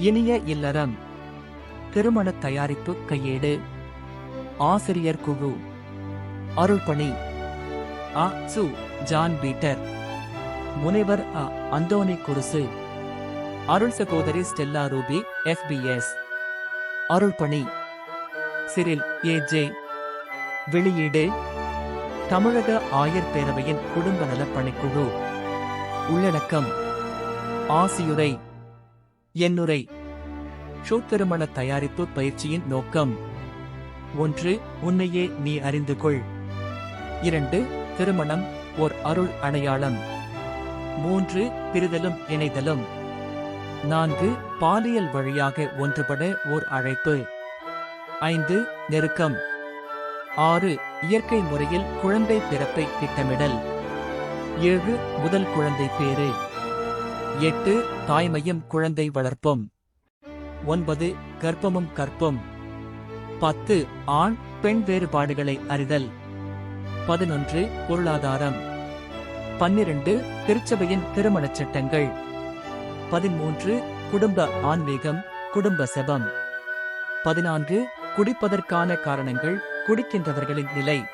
இனிய இல்லறம் திருமண தயாரிப்பு கையேடு ஆசிரியர் குழு அருள்பணி அ. சு. ஜான் பீட்டர் முனைவர் அ. அந்தோனி குருசு அருள் சகோதரி ஸ்டெல்லா ரூபி எஃபிஎஸ் அருள்பணி சிரில் ஏ. ஜே. வெளியீடு தமிழக ஆயர் பேரவையின் குடும்ப நலப்பணிக்குழு உள்ளடக்கம் ஆசியுரை என்னுரை. சூத்திருமண தயாரிப்பு பயிற்சியின் நோக்கம். ஒன்று உன்னையே நீ அறிந்து கொள் இரண்டு திருமணம் ஓர் அருள் அடையாளம். மூன்று பிரிதலும் இணைதலும். நான்கு பாலியல் வழியாக ஒன்றுபட ஓர் அழைப்பு. ஐந்து நெருக்கம். ஆறு இயற்கை முறையில் குழந்தை பிறப்பை திட்டமிடல். ஏழு முதல் குழந்தை பேறு. எட்டு தாய்மையும் குழந்தை வளர்ப்பும். ஒன்பது கர்ப்பமும் கற்பும். பத்து ஆண் பெண் வேறுபாடுகளை அறிதல். பதினொன்று பொருளாதாரம். பன்னிரண்டு திருச்சபையின் திருமணச் சட்டங்கள். பதிமூன்று குடும்ப ஆன்மீகம் குடும்ப செபம். பதினான்கு குடிப்பதற்கான காரணங்கள் குடிக்கின்றவர்களின் நிலை.